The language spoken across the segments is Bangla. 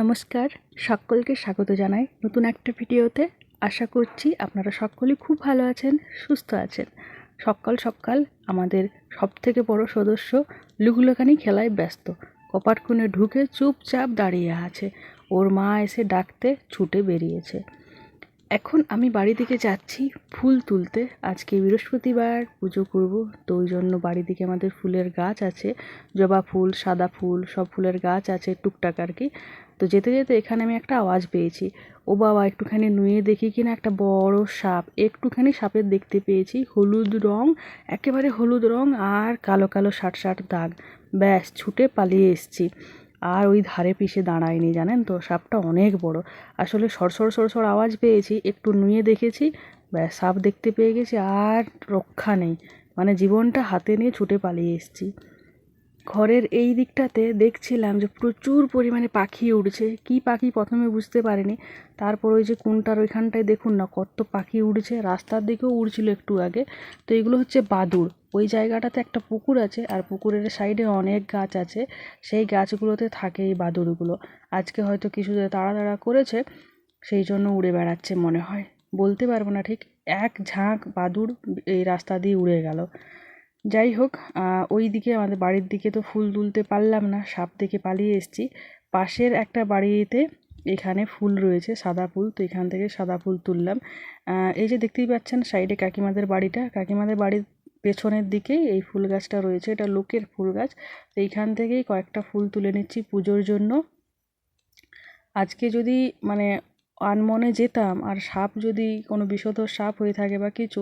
নমস্কার, সকলকে স্বাগত জানাই নতুন একটা ভিডিওতে। আশা করছি আপনারা সকলে খুব ভালো আছেন, সুস্থ আছেন। সকাল সকাল আমাদের সব থেকে বড় সদস্য লুকলোকানি খেলায় ব্যস্ত। কপাট কোণে ঢুকে চুপচাপ দাঁড়িয়ে আছে। ওর মা এসে ডাকতে ছুটে বেরিয়েছে। এখন আমি বাড়ি দিকে যাচ্ছি ফুল তুলতে। আজকে বৃহস্পতিবার, পুজো করব, তো ওই জন্য বাড়ি দিকে আমাদের ফুলের গাছ আছে। জবা ফুল, সাদা ফুল, সব ফুলের গাছ আছে টুকটাক আর কি। তো যেতে যেতে এখানে আমি একটা আওয়াজ পেয়েছি। ও বাবা, একটুখানি নুয়ে দেখি কিনা একটা বড় সাপ। একটুখানি সাপের দেখতে পেয়েছি। হলুদ রং, একেবারে হলুদ রং আর কালো কালো ষাট ষাট দাগ। ব্যাস, ছুটে পালিয়ে এসছি। আর ওই ধারে পিষে দাঁড়ায়নি, জানেন তো? সাপটা অনেক বড়। আসলে সরসর সরসর আওয়াজ পেয়েছি, একটু নুয়ে দেখেছি, ব্যাস সাপ দেখতে পেয়ে গেছি আর রক্ষা নেই। মানে জীবনটা হাতে নিয়ে ছুটে পালিয়ে এসেছি। ঘরের এই দিকটাতে দেখছিলাম যে প্রচুর পরিমাণে পাখি উড়ছে। কি পাখি প্রথমে বুঝতে পারিনি। তারপর ওই যে কোনটার ওইখানটায় দেখুন না, কত পাখি উড়ছে। রাস্তার দিকেও উড়ছিল একটু আগে। তো এগুলো হচ্ছে বাদুড়। ওই জায়গাটাতে একটা পুকুর আছে আর পুকুরের সাইডে অনেক গাছ আছে। সেই গাছগুলোতে থাকে এই বাদুড়গুলো। আজকে হয়তো কিছু তাড়া তাড়া করেছে, সেই জন্য উড়ে বেড়াচ্ছে মনে হয়। বলতে পারব না, ঠিক এক ঝাঁক বাদুড় এই রাস্তা দিয়ে উড়ে গেল। যাই হোক ওই দিকে আমাদের বাড়ির দিকে তো ফুল তুলতে পারলাম না, সাপ দেখে পালিয়ে এসেছি। পাশের একটা বাড়িতে এখানে ফুল রয়েছে, সাদা ফুল, তো এখান থেকে সাদা ফুল তুললাম। এই যে দেখতেই পাচ্ছেন, সাইডে কাকিমাদের বাড়িটা। কাকিমাদের বাড়ির পেছনের দিকেই এই ফুল গাছটা রয়েছে, এটা লোকের ফুল গাছ। তো এইখান থেকেই কয়েকটা ফুল তুলে নিচ্ছি পুজোর জন্য। আজকে যদি মানে আনমনে যেতাম, আর সাপ যদি কোনো বিষধর সাপ হয়ে থাকে বা কিছু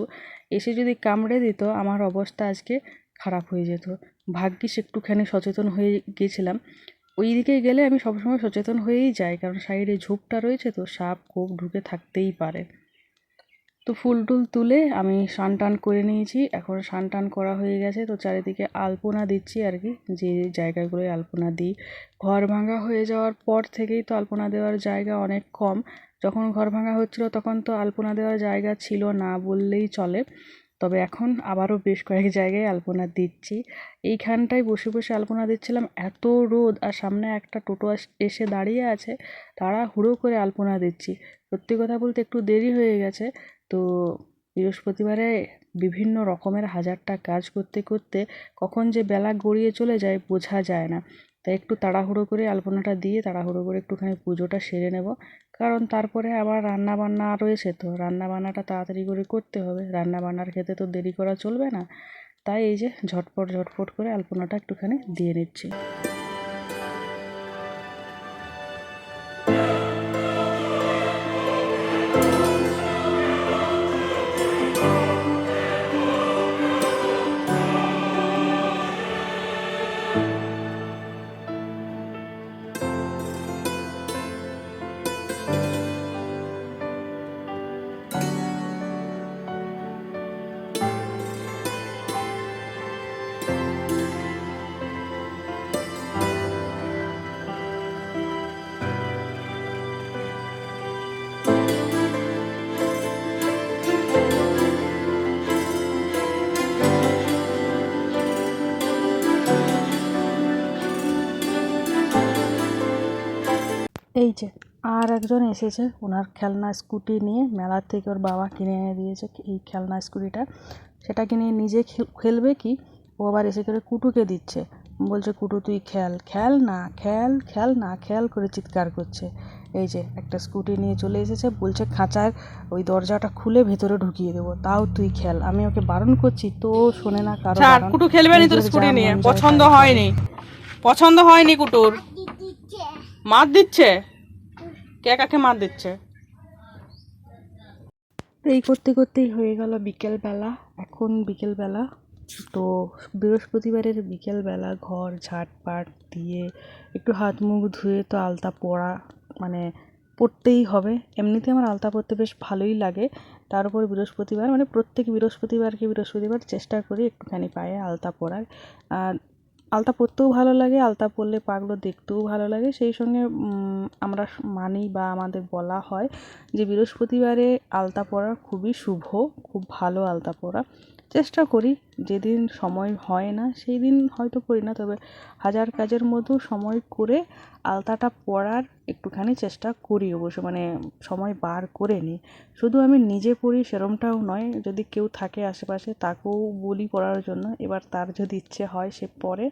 এসে যদি কামড়ে দিত, আমার অবস্থা আজকে খারাপ হয়ে যেত। ভাগ্যিস একটুখানি সচেতন হয়ে গিয়েছিলাম ওই দিকে গেলে আমি সবসময় সচেতন হয়েই যাই, কারণ সাইডে ঝোপটা রয়েছে তো সাপ কোপ ঢুকে থাকতেই পারে। তো ফুল টুল তুলে আমি স্নান টান করে নিয়েছি। এখন স্নান টান করা হয়ে গেছে। তো চারিদিকে আলপনা দিচ্ছি আর কি। যে জায়গাগুলোয় আলপনা দিই। ঘর ভাঙা হয়ে যাওয়ার পর থেকেই তো আলপনা দেওয়ার জায়গা অনেক কম। যখন ঘর ভাঙা হচ্ছিল তখন তো আলপনা দেওয়ার জায়গা ছিল না বললেই চলে। তবে এখন আবারও বেশ কয়েক জায়গায় আলপনা দিচ্ছি। এইখানটায় বসে বসে আলপনা দিচ্ছিলাম। এত রোদ আর সামনে একটা টোটো এসে দাঁড়িয়ে আছে। তারা হুড়ো করে আলপনা দিচ্ছি। সত্যি কথা বলতে একটু দেরি হয়ে গেছে। তো বৃহস্পতিবারে বিভিন্ন রকমের হাজারটা কাজ করতে করতে কখন যে বেলা গড়িয়ে চলে যায় বোঝা যায় না। তাই একটু তাড়াহুড়ো করে আলপনাটা দিয়ে তাড়াহুড়ো করে একটুখানি পুজোটা সেরে নেব। কারণ তারপরে আবার রান্না বান্না রয়েছে তো রান্না বান্নাটা তাড়াতাড়ি করে করতে হবে। রান্না বান্নার খেতে তো দেরি করা চলবে না। তাই এই যে ঝটপট ঝটপট করে আলপনাটা একটুখানি দিয়ে নিচ্ছি। এই যে আর একজন এসেছে ওনার খেলনা স্কুটি নিয়ে মেলার থেকে ওর বাবা কিনে এনে দিয়েছে এই খেলনা স্কুটিটা। সেটা কিনে নিজে খেলবে কি? ও আবার এসে করে কুটুকে দিচ্ছে। বলছে কুটু তুই খেল খেল না খেল খেল না খেল করে চিৎকার করছে। এই যে একটা স্কুটি নিয়ে চলে এসেছে বলছে খাঁচার ওই দরজাটা খুলে ভেতরে ঢুকিয়ে দেবো। তাও তুই খেল। আমি ওকে বারণ করছি তো শোনে না কারণ কুটু খেলবে নি তোর স্কুটি নিয়ে। পছন্দ হয়নি। পছন্দ হয়নি কুটুর। মার দিচ্ছে? কে কাকে মার দিচ্ছে? এই করতে করতেই হয়ে গেল বিকেলবেলা, এখন বিকেলবেলা। তো বৃহস্পতিবারের বিকেলবেলা ঘর ঝাঁটপাট দিয়ে একটু হাত মুখ ধুয়ে তো আলতা পরা মানে পরতেই হবে। এমনিতে আমার আলতা পরতে বেশ ভালোই লাগে। তার উপর বৃহস্পতিবার মানে প্রত্যেক বৃহস্পতিবারকে বৃহস্পতিবার চেষ্টা করি একটুখানি পায়ে আলতা পরার। আর আলতা পরতেও ভালো লাগে, আলতা পরলে পাগুলো দেখতেও ভালো লাগে। সেই সঙ্গে আমরা মানি বা আমাদের বলা হয় যে বৃহস্পতিবারে আলতা পরা খুবই শুভ, খুব ভালো আলতা পরা। চেষ্টা করি, যেদিন সময় হয় না সেই দিন হয়তো করি না, তবে হাজার কাজের মধ্যেও সময় করে আলতাটা পরার একটুখানি চেষ্টা করি অবশ্য মানে সময় বার করে নিই। শুধু আমি নিজে পড়ি সেরমটাও নয়, যদি কেউ থাকে আশেপাশে তাকেও বলি পড়ার জন্য, এবার তার যদি ইচ্ছে হয় সে পড়ে,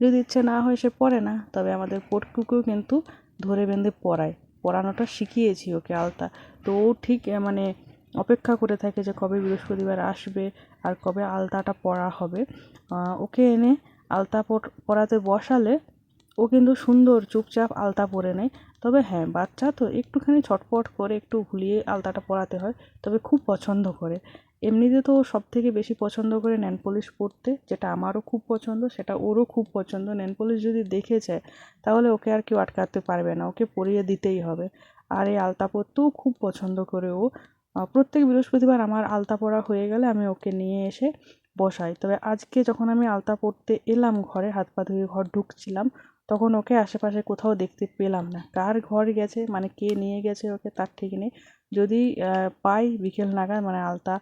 যদি ইচ্ছে না হয় সে পড়ে না, তবে আমাদের পটকুকেও কিন্তু ধরে বেঁধে পড়ায়। পড়ানোটা শিখিয়েছি ওকে আলতা। তো ও ঠিক মানে অপেক্ষা করে থাকে যে কবে বৃহস্পতিবার আসবে আর কবে আলতাটা পরা হবে। ওকে এনে আলতা পর- পরাতে বসালে ও কিন্তু সুন্দর চুপচাপ আলতা পরে নেয়। তবে হ্যাঁ বাচ্চা তো একটুখানি ছটপট করে একটু ভুলিয়ে আলতাটা পরাতে হয়, তবে খুব পছন্দ করে। এমনিতে তো সব থেকে বেশি পছন্দ করে নেন পলিশ পরতে, যেটা আমারও খুব পছন্দ, সেটা ওরও খুব পছন্দ। নেন পলিশ যদি দেখেছে, তাহলে ওকে আর কেউ আটকাতে পারবে না, ওকে পরিয়ে দিতেই হবে। আর এই আলতা পরতেও খুব পছন্দ করে ও। প্রত্যেক বৃহস্পতিবার আমার আলতা পরা হয়ে গেলে আমি ওকে নিয়ে এসে বসাই। তবে আজকে যখন আমি আলতা পরতে এলাম ঘরে, হাত পা ধুয়ে ঘর ঢুকছিলাম, তখন ওকে আশেপাশে কোথাও দেখতে পেলাম না। কার ঘর গেছে মানে কে নিয়ে গেছে ওকে তার ঠিক নেই। যদি পাই বিকেল নাগাদ মানে আলতা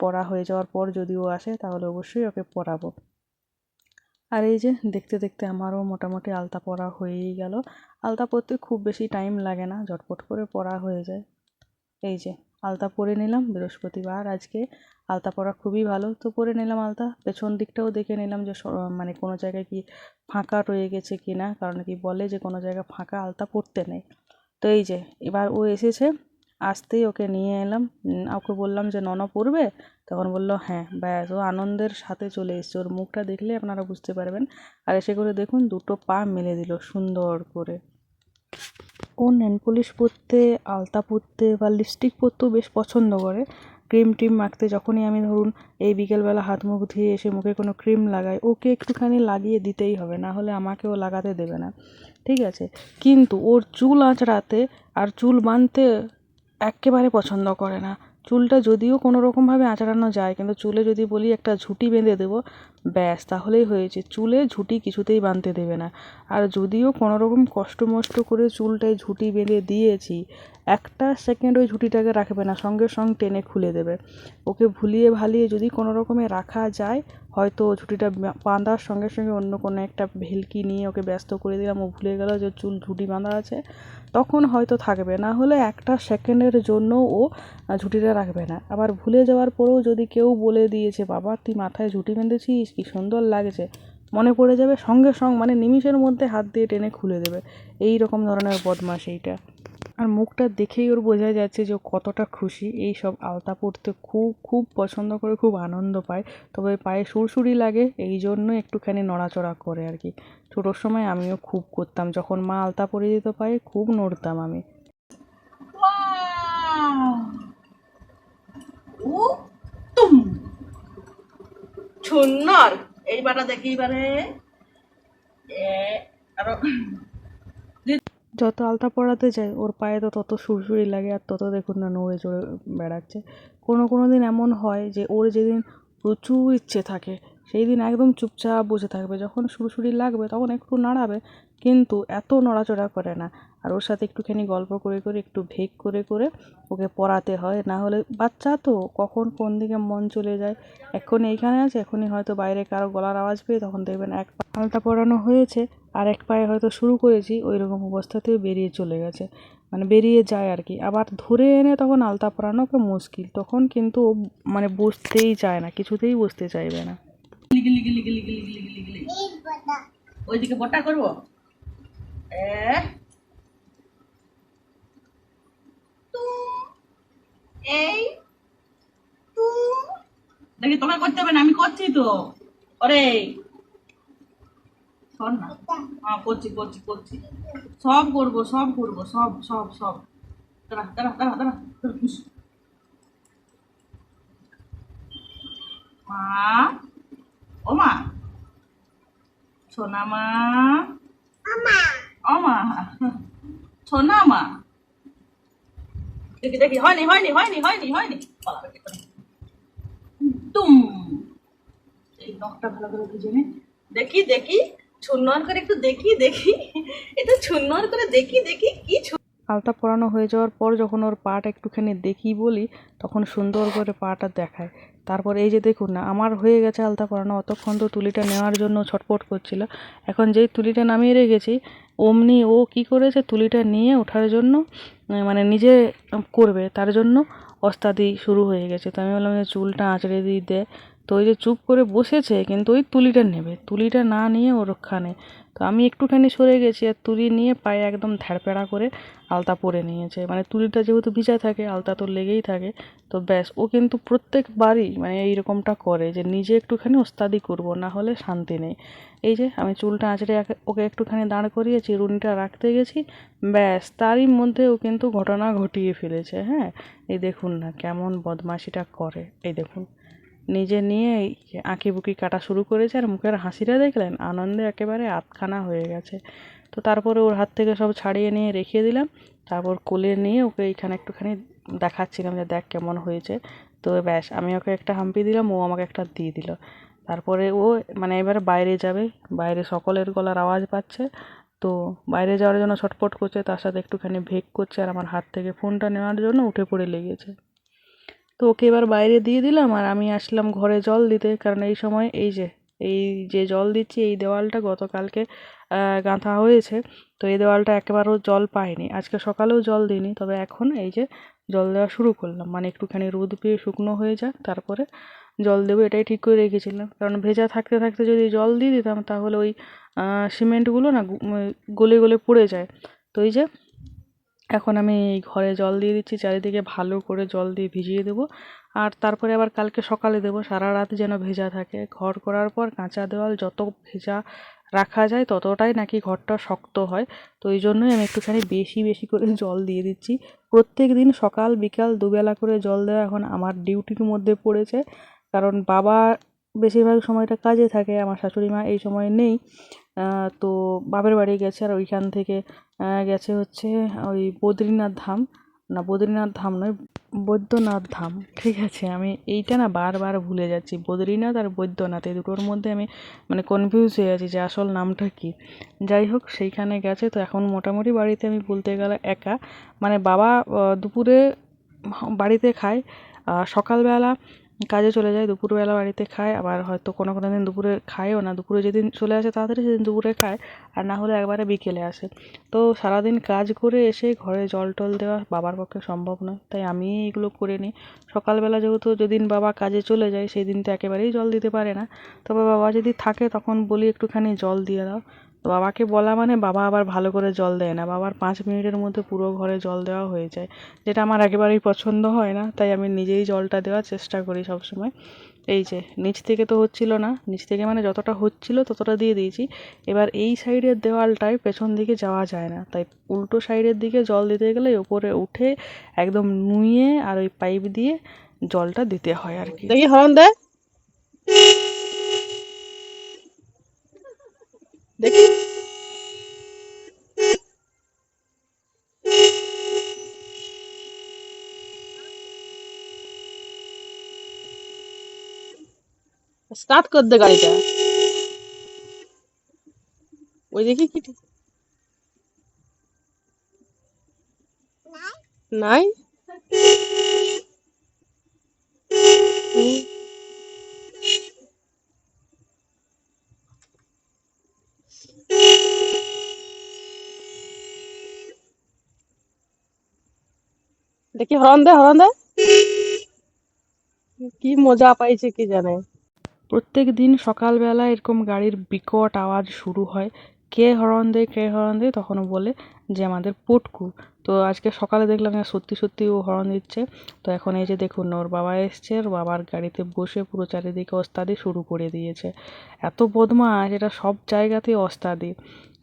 পরা হয়ে যাওয়ার পর যদি ও আসে, তাহলে অবশ্যই ওকে পরাবো। আর এই যে দেখতে দেখতে আমারও মোটামুটি আলতা পরা হয়েই গেল। আলতা পরতে খুব বেশি টাইম লাগে না, ঝটপট করে পরা হয়ে যায়। এই যে। আলতা পরে নিলাম, বৃহস্পতিবার আজকে আলতা পরা খুবই ভালো। তো পরে নিলাম আলতা, পেছন দিকটাও দেখে নিলাম যে মানে কোনো জায়গায় কি ফাঁকা রয়ে গেছে কি না, কারণ কি বলে যে কোনো জায়গায় ফাঁকা আলতা পরতে নেই। তো এই যে, এবার ও এসেছে, আসতেই ওকে নিয়ে এলাম। ওকে বললাম যে নন পড়বে তখন বলল হ্যাঁ। ব্যাস, ও আনন্দের সাথে চলে এসছে। ওর মুখটা দেখলে আপনারা বুঝতে পারবেন। আর এসে করে দেখুন, দুটো পা মেলে দিল সুন্দর করে। ও নেল পলিশ পরতে, আলতা পরতে বা লিপস্টিক পরতেও বেশ পছন্দ করে। ক্রিম টিম মাখতে যখনই আমি ধরুন এই বিকেলবেলা হাত মুখ ধুয়ে এসে মুখে কোনো ক্রিম লাগাই, ওকে একটুখানি লাগিয়ে দিতেই হবে, না হলে ও লাগাতে দেবে না। ঠিক আছে? কিন্তু ওর চুল আঁচড়াতে আর চুল বাঁধতে এক্কেবারে পছন্দ করে না। চুলটা যদিও কোনো রকমভাবে আঁচড়ানো যায়, কিন্তু চুলে যদি বলি একটা ঝুঁটি বেঁধে দেবো, ব্যাস, তাহলেই হয়েছে। চুলে ঝুঁটি কিছুতেই বাঁধতে দেবে না। আর যদিও কোনো রকম কষ্ট মষ্ট করে চুলটায় ঝুঁটি বেঁধে দিয়েছি, একটা সেকেন্ড ওই ঝুঁটিটাকে রাখবে না, সঙ্গে সঙ্গে টেনে খুলে দেবে। ওকে ভুলিয়ে ভালিয়ে যদি কোনো রকমে রাখা যায় হয়তো ঝুঁটিটা বা- বাঁধার সঙ্গে সঙ্গে অন্য কোনো একটা ভেলকি নিয়ে ওকে ব্যস্ত করে দিলাম। ও ভুলে গেল যে চুল ঝুঁটি বাঁধা আছে। তখন হয়তো থাকবে, না হলে একটা সেকেন্ডের জন্য ও ঝুঁটিটা রাখবে না। আবার ভুলে যাওয়ার পরেও যদি কেউ বলে দিয়েছে, বাবা, তুই মাথায় ঝুঁটি বেঁধেছিস, কি সুন্দর লাগছে। মনে পড়ে যাবে সঙ্গে সঙ্গে মানে নিমিষের মধ্যে হাত দিয়ে টেনে খুলে দেবে। এই রকম ধরনের বদমাশ এইটা। আর মুখটা দেখেই ওর বোঝা যাচ্ছে যে কতটা খুশি। এই সব আলতা পরতে খুব খুব পছন্দ করে, খুব আনন্দ পায়। তবে পায়ে সুরসুরি লাগে, এই জন্য একটুখানি নড়াচড়া করে আর কি। ছোটোর সময় আমিও খুব করতাম। যখন মা আলতা পরে দিত পায়ে, খুব নড়তাম আমি। সুন্দর এইবারে দেখি এবারে। আরও যত আলতা পরাতে যায়, ওর পায়ে তো তত সুরসুরি লাগে আর তত দেখুন না নড়ে চড়ে বেড়াচ্ছে। কোনো কোনো দিন এমন হয় যে, ওর যেদিন প্রচুর ইচ্ছে থাকে, সেই দিন একদম চুপচাপ বসে থাকবে। যখন সুরসুরি লাগবে, তখন একটু নাড়াবে, কিন্তু এত নড়াচড়া করে না। আর ওর সাথে একটুখানি গল্প করে করে, একটু ভেগ করে করে ওকে পড়াতে হয়। না হলে বাচ্চা তো কখন কোন দিকে মন চলে যায়? এক্ষুনি এইখানে আছে এখনই হয়তো বাইরে কারও গলার আওয়াজ পেয়ে তখন দেখবেন এক আলতা পরানো হয়েছে। আর এক পায়ে হয়তো শুরু করেছি ওই রকম অবস্থাতেই বেরিয়ে চলে গেছে। মানে বেরিয়ে যায় আর কি। আবার ধরে এনে তখন আলতা পরানো ওকে মুশকিল। তখন কিন্তু ও মানে বসতেই চায় না, কিছুতেই বসতে চাইবে না। ওইদিকে বটা করব? তোমার করতে হবে না, আমি করছি তো। ওরে শোন না। হ্যাঁ করছি করছি করছি সব করব সব করব, সব সব সব। দাঁড়া দাঁড়া দাঁড়া দাঁড়া। মা, ও মা। সোনা মা। সোনা মা। দেখি দেখি, হয়নি হয়নি হয়নি হয়নি হয়নি। তুম এই নখটা ভালো করে নে। দেখি দেখি। ছুন্নর করে একটু দেখি দেখি। একটু ছুন্নর করে দেখি দেখি কি আলতা পরানো হয়ে যাওয়ার পর যখন ওর পাটা একটুখানি দেখি বলি, তখন সুন্দর করে পাটা দেখায়। তারপর এই যে দেখুন না, আমার হয়ে গেছে আলতা পরানো অতক্ষণ তো তুলিটা নেওয়ার জন্য ছটপট করছিল। এখন যেই তুলিটা নামিয়ে রেখেছি, অমনি ও কি করেছে, তুলিটা নিয়ে ওঠার জন্য মানে নিজে করবে, তার জন্য অস্তাদি শুরু হয়ে গেছে। তো আমি বললাম যে, চুলটা আঁচড়ে দিয়ে দে। তো ওই যে চুপ করে বসেছে, কিন্তু ওই তুলিটা নেবে। তুলিটা না নিয়ে ও রক্ষা নেই তো আমি একটুখানি সরে গেছি আর তুলি নিয়ে পায়ে একদম ধ্যাড়পেড়া করে আলতা পরে নিয়েছে। মানে তুলিটা যেহেতু ভিজা থাকে, আলতা তো লেগেই থাকে। তো ব্যাস, ও কিন্তু প্রত্যেকবারই মানে এইরকমটা করে যে নিজে একটুখানি ওস্তাদি করব, না হলে শান্তি নেই। এই যে আমি চুলটা আঁচড়ে ওকে একটুখানি দাঁড় করিয়েছি, রুনিটা রাখতে গেছি। ব্যাস, তারই মধ্যে ও কিন্তু ঘটনা ঘটিয়ে ফেলেছে হ্যাঁ? এই দেখুন না, কেমন বদমাশিটা করে। এই দেখুন। নিজে নিয়ে এই আঁকি বুকি কাটা শুরু করেছে আর মুখের হাসিটা দেখলেন আনন্দে একেবারে আতখানা হয়ে গেছে। তো তারপরে ওর হাত থেকে সব ছাড়িয়ে নিয়ে রেখে দিলাম। তারপর কোলে নিয়ে ওকে এইখানে একটুখানি দেখাচ্ছিলাম যে দেখ কেমন হয়েছে। তো ব্যাস, আমি ওকে একটা হাম্পি দিলাম, ও আমাকে একটা দিয়ে দিল। তারপরে ও মানে এবারে বাইরে যাবে, বাইরে সকলের গলার আওয়াজ পাচ্ছে। তো বাইরে যাওয়ার জন্য ছটপট করছে, তার সাথে একটুখানি ভেক করছে আর আমার হাত থেকে ফোনটা নেওয়ার জন্য উঠে পড়ে লেগেছে। তো ওকে এবার বাইরে দিয়ে দিলাম আর আমি আসলাম ঘরে জল দিতে। কারণ এই সময় এই যে এই যে জল দিচ্ছি, এই দেওয়ালটা গতকালকে গাঁথা হয়েছে। তো এই দেওয়ালটা একেবারেও জল পায়নি আজকে সকালেও জল দিইনি, তবে এখন এই যে জল দেওয়া শুরু করলাম। মানে একটুখানি রোদ পেয়ে শুকনো হয়ে যাক, তারপরে জল দেবো, এটাই ঠিক করে রেখেছিলাম। কারণ ভেজা থাকতে থাকতে যদি জল দিয়ে দিতাম, তাহলে ওই সিমেন্টগুলো না গলে গলে পড়ে যায়। তো এই যে এখন আমি এই ঘরে জল দিয়ে দিচ্ছি, চারিদিকে ভালো করে জল দিয়ে ভিজিয়ে দেবো। আর তারপরে আবার কালকে সকালে দেবো, সারা রাত যেন ভেজা থাকে। ঘর করার পর কাঁচা দেওয়াল যত ভেজা রাখা যায় ততটাই নাকি ঘরটা শক্ত হয়। তো এই জন্যই আমি একটুখানি বেশি বেশি করে জল দিয়ে দিচ্ছি। প্রত্যেক দিন সকাল, বিকাল দুবেলা করে জল দেওয়া এখন আমার ডিউটির মধ্যে পড়েছে। কারণ বাবা বেশিরভাগ সময়টা কাজে থাকে, আমার শাশুড়ি মা এই সময় নেই। তো বাপের বাড়ি গেছে আর ওইখান থেকে গেছে হচ্ছে ওই বদ্রীনাথ ধাম। না, বদ্রীনাথ ধাম নয়, বৈদ্যনাথ ধাম। ঠিক আছে, আমি এইটা না বারবার ভুলে যাচ্ছি। বদ্রীনাথ আর বৈদ্যনাথ, এই দুটোর মধ্যে আমি মানে কনফিউজ হয়ে আছি যে আসল নামটা কি। যাই হোক, সেইখানে গেছে, তো এখন মোটামুটি বাড়িতে আমি বলতে গেলে একা। মানে বাবা দুপুরে বাড়িতে খায় সকালবেলা কাজে চলে যায়, দুপুরবেলা বাড়িতে খায়, আবার হয়তো কোনো কোনো দিন দুপুরে খায়ও না। দুপুরে যেদিন চলে আসে তাড়াতাড়ি সেদিন দুপুরে খায়, আর না হলে একবারে বিকেলে আসে। তো সারাদিন কাজ করে এসে ঘরে জল টল দেওয়া বাবার পক্ষে সম্ভব নয়, তাই আমি এগুলো করে নিই। সকালবেলা যেহেতু যেদিন বাবা কাজে চলে যায় সেই দিন তো একেবারেই জল দিতে পারে না। তবে বাবা যদি থাকে তখন বলি একটুখানি জল দিয়ে দাও। তো বাবাকে বলা মানে বাবা আবার ভালো করে জল দেয় না। বাবার পাঁচ মিনিটের মধ্যে পুরো ঘরে জল দেওয়া হয়ে যায়, যেটা আমার একেবারেই পছন্দ হয় না, তাই আমি নিজেই জলটা দেওয়ার চেষ্টা করি সবসময়। এই যে, নিচ থেকে তো হচ্ছিল না, নিচ থেকে মানে যতটা হচ্ছিল ততটা দিয়ে দিয়েছি। এবার এই সাইডের দেওয়ালটায় পেছন দিকে যাওয়া যায় না, তাই উল্টো সাইডের দিকে জল দিতে গেলে ওপরে উঠে একদম নুয়ে আর ওই পাইপ দিয়ে জলটা দিতে হয় আর কি। দেখি হরন দে। দেখি। স্টার্ট কর দে গাড়িটা ওই দেখি কি নাই হুম। দেখি হরন দে হরন দে কি মজা পাইছে কি জানে প্রত্যেক দিন সকালবেলা এরকম গাড়ির বিকট আওয়াজ শুরু হয়। কে হরন দেয়, কে হরন দেয় তখন বলে যে আমাদের পটকু। তো আজকে সকালে দেখলাম সত্যি সত্যি ও হরন দিচ্ছে। তো এখন এই যে দেখুন, ওর বাবা এসছে, ওর বাবার গাড়িতে বসে পুরো চারিদিকে অস্তাদি শুরু করে দিয়েছে। এত বদমাস এটা সব জায়গাতেই ওস্তাদি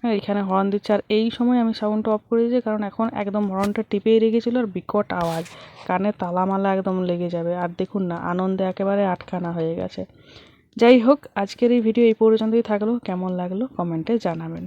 হ্যাঁ এখানে হর্ন দিচ্ছে। আর এই সময় আমি সাউন্ডটা অফ করে দিয়েছি কারণ এখন একদম হর্নটা টিপেই রেখেছিল আর বিকট আওয়াজ। কানে তালামালা একদম লেগে যাবে। আর দেখুন না, আনন্দে একেবারে আটখানা হয়ে গেছে। যাই হোক আজকের এই ভিডিও এই পর্যন্তই থাকল। কেমন লাগল কমেন্টে জানাবেন।